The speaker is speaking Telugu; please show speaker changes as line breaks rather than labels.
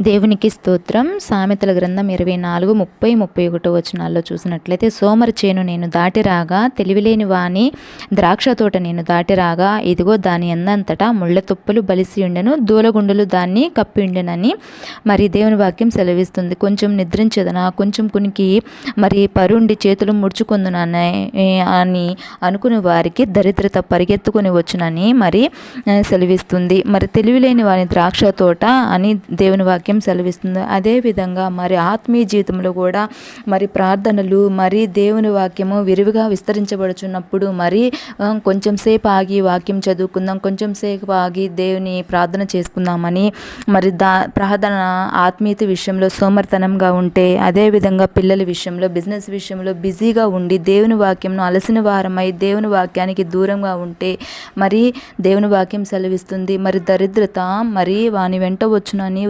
దేవునికి స్తోత్రం. సామెతల గ్రంథం ఇరవై నాలుగు ముప్పై ముప్పై ఒకటో వచనాల్లో చూసినట్లయితే సోమరి చేను నేను దాటి రాగా తెలివిలేని వాని ద్రాక్ష తోట నేను దాటి రాగా ఇదిగో దాని ఎందంతటా ముళ్ళ తుప్పలు బలిసి ఉండెను దూలగుండులు దాన్ని కప్పి ఉండెనని మరి దేవుని వాక్యం సెలవిస్తుంది. కొంచెం నిద్రించదనా? కొంచెం కునికి మరి పరుండి చేతులు ముడుచుకుందునని అని అనుకునే వారికి దరిద్రత పరిగెత్తుకొని వచ్చునని మరి సెలవిస్తుంది. మరి తెలివిలేని వాని ద్రాక్ష తోట అని దేవుని వాక్యం వాక్యం సెలవిస్తుంది. అదేవిధంగా మరి ఆత్మీయ జీవితంలో కూడా మరి ప్రార్థనలు మరి దేవుని వాక్యము విరివిగా విస్తరించబడుచున్నప్పుడు మరి కొంచెం సేపు ఆగి వాక్యం చదువుకుందాం కొంచెం సేపు ఆగి దేవుని ప్రార్థన చేసుకుందామని మరి దా ప్రార్థన ఆత్మీయత విషయంలో సోమర్తనంగా ఉంటే అదేవిధంగా పిల్లల విషయంలో బిజినెస్ విషయంలో బిజీగా ఉండి దేవుని వాక్యంను అలసిన వారమై దేవుని వాక్యానికి దూరంగా ఉంటే మరి దేవుని వాక్యం సెలవిస్తుంది. మరి దరిద్రత మరి వాని వెంట వచ్చునని